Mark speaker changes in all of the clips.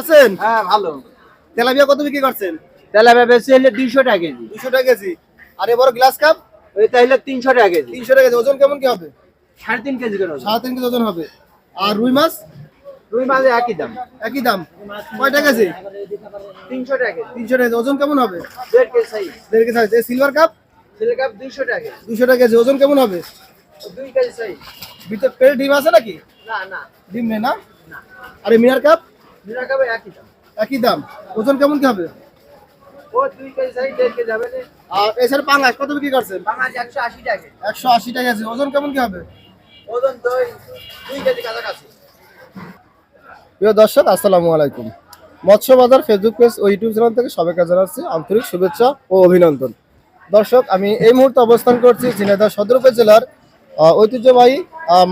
Speaker 1: আছেন?
Speaker 2: হ্যাঁ ভালো।
Speaker 1: তেলাপিয়া কত বিক্রি করছেন?
Speaker 2: তেলাপিয়া বেশি হলে দুইশো টাকা কেজি।
Speaker 1: দুশো টাকা কেজি। আর এবার গ্লাস কাপ?
Speaker 2: ওই তাইলে তিনশো টাকা কেজি।
Speaker 1: তিনশো টাকা কেজি। ওজন কেমন কি হবে?
Speaker 2: সাড়ে তিন কেজি করে
Speaker 1: সাড়ে তিন কেজি ওজন হবে। আর রুই মাছ?
Speaker 2: রুই মাঝে একই দাম।
Speaker 1: একই দাম। কয়টা কেজি?
Speaker 2: তিনশো টাকা
Speaker 1: তিনশো টাকা ওজন কেমন হবে?
Speaker 2: দেড় কেজি সাইজ।
Speaker 1: দেড় কেজি আছে সিলভার কাপ?
Speaker 2: ছেলে কাপ দুইশো টাকা
Speaker 1: দুশো টাকা কেজি। ওজন কেমন হবে?
Speaker 2: দুই কেজি সাইজ।
Speaker 1: ভিতর পেটে ডিম আছে নাকি?
Speaker 2: না না।
Speaker 1: ডিম নেই না? আর মিনার
Speaker 2: মিনা কাপে? একই দাম।
Speaker 1: ওজন কেমন কি হবে? আর এছাড়া পাঙ্গাস কত বিক্রি করছেন?
Speaker 2: একশো আশি টাকা।
Speaker 1: ওজন কেমন কি হবে?
Speaker 2: ওজন দুই কেজি কাছাকাছি।
Speaker 1: প্রিয় দর্শক আসসালামু আলাইকুম। মৎস্য বাজার ফেসবুক পেজ ও ইউটিউব চ্যানেল থেকে সবাইকে জানাচ্ছি আন্তরিক শুভেচ্ছা ও অভিনন্দন। দর্শক আমি এই মুহূর্তে অবস্থান করছি ঝিনাইদহ সদর উপজেলার আহ, ঐতিহ্যবাহী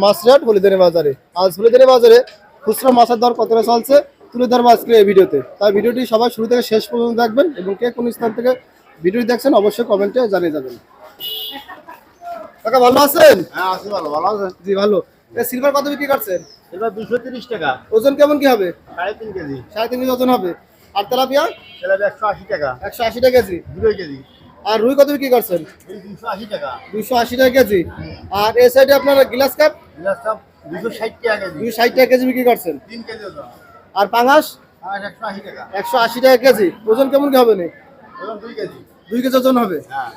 Speaker 1: মাছরাট হলিদানি বাজারে। আজ হলিদানি বাজারে খুচরা মাছের দর কতটা চলছে? তুলে ধরবো আজকে এই ভিডিওতে। তাই ভিডিওটি সবাই শুরু থেকে শেষ পর্যন্ত দেখবেন এবং কে কোন স্থান থেকে ভিডিওটি দেখছেন অবশ্যই কমেন্টে জানিয়ে যাবেন। কাকা ভালো আছেন?
Speaker 3: হ্যাঁ আছি ভালো
Speaker 1: জি ভালো। সিলভার কত বিক্রি করছেন?
Speaker 3: এবার দুশো তিরিশ টাকা।
Speaker 1: ওজন কেমন কি হবে?
Speaker 3: সাড়ে তিন কেজি।
Speaker 1: সাড়ে তিন কেজি ওজন হবে। আর তেলাপিয়া?
Speaker 3: একশো আশি টাকা।
Speaker 1: একশো আশি টাকা কেজি।
Speaker 3: দুই কেজি।
Speaker 1: আর রুই কত বিক্রি করছেন?
Speaker 3: দুশো আশি টাকা।
Speaker 1: আশি টাকা কেজি। আর এই সাইডে আপনার গ্লাস কাপ?
Speaker 3: গ্লাস কাপ দুশো ষাট টাকা কেজি।
Speaker 1: দুই ষাট টাকা কেজি বিক্রি করছেন।
Speaker 3: তিন কেজি ওজন।
Speaker 1: আর পাঙাশ?
Speaker 3: একশো আশি টাকা।
Speaker 1: কেজি। ওজন কেমন কি হবে না?
Speaker 3: দুই কেজি।
Speaker 1: ওজন হবে?
Speaker 3: হ্যাঁ।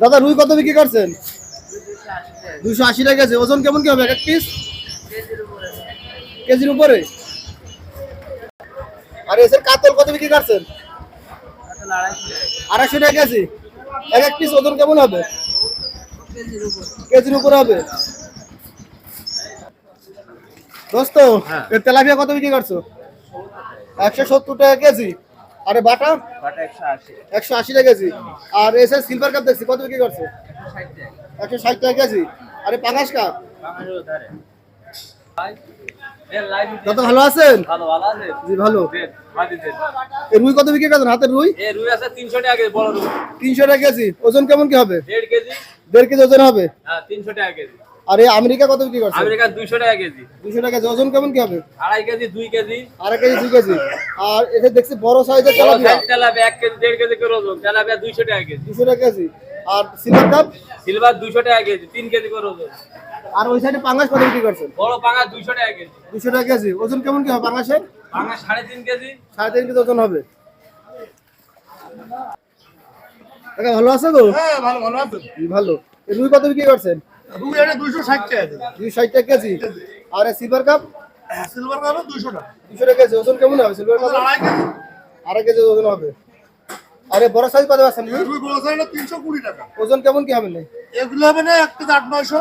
Speaker 1: দাদা রুই কত বিক্রি করছেন? দুইশো আশি টাকা কেজি। ওজন কেমন কি হবে? এক পিস কেজির উপরে? আর এসের কাতল কত বিক্রি করছেন? আড়াইশো টাকা কেজি। এক এক পিস ওজন কেমন হবে? কেজির উপরে হবে? দোস্ত তেলাপিয়া কত বিক্রি করছ? একশো সত্তর টাকা কেজি। আরে বাটা? একশো আশি। টাকা কেজি। আর এসে সিলভার কাপ দেখছি কত বিক্রি করছে? একশো ষাট টাকা। কেজি। আরে পাঙাশ কাপ দাদা ভালো আছেন?
Speaker 4: ভালো
Speaker 1: জি এ রুই কত বিক্রি করছেন? হাতের রুই?
Speaker 4: রুই আছে তিনশো টাকা কেজি বড় রুই।
Speaker 1: তিনশো টাকা কেজি। ওজন কেমন কি হবে?
Speaker 4: দেড় কেজি।
Speaker 1: দেড় কেজি ওজন হবে?
Speaker 4: হ্যাঁ তিনশো টাকা কেজি।
Speaker 1: আর এই আমেরিকা কত বিক্রি করছে
Speaker 4: আমেরিকান দুইশো টাকা কেজি।
Speaker 1: দুশো টাকা কেজি। ওজন কেমন কি হবে?
Speaker 4: আড়াই কেজি দুই কেজি।
Speaker 1: আড়াই কেজি দুই কেজি। আর এটা দেখছি বড় সাইজের তেলাপিয়া।
Speaker 4: তেলাপিয়া এক কেজি দেড় কেজি করে ওজন। তেলাপিয়া দুইশো টাকা কেজি।
Speaker 1: দুশো টাকা কেজি। আর সিলভার কাপ
Speaker 4: সিলভার দুইশো টাকা কেজি তিন কেজি করে ওজন।
Speaker 1: আর ওই সাইডে পাঙ্গাস কত বিক্রি করছেন?
Speaker 4: বড় পাঙা দুইশো টাকা কেজি।
Speaker 1: দুশো টাকা কেজি। ওজন কেমন কি হবে পাঙ্গাসের?
Speaker 4: পাঙা সাড়ে তিন কেজি।
Speaker 1: সাড়ে তিন কেজি ওজন হবে। কাকা ভালো আছে তো
Speaker 3: হ্যাঁ ভালো ভালো আছে।
Speaker 1: ভালো। এ রুই কত বিক্রি করছেন?
Speaker 3: দুই এটা দুইশো ষাট টাকা কেজি।
Speaker 1: দুই ষাট টাকা কেজি। আর সিলভার কাপ
Speaker 3: সিলভার কাপে দুইশো টাকা।
Speaker 1: দুশো টাকা কেজি। ওজন কেমন হবে? সিলভার কাপ
Speaker 3: আড়াই কেজি।
Speaker 1: আড়াই কেজি ওজন হবে। আরে বড় সাইজ কত আছেন
Speaker 3: এই রুই বড় তিনশো কুড়ি টাকা।
Speaker 1: ওজন কেমন কি হবে না?
Speaker 3: এগুলো হবে না এক কেজি আট নয়শো।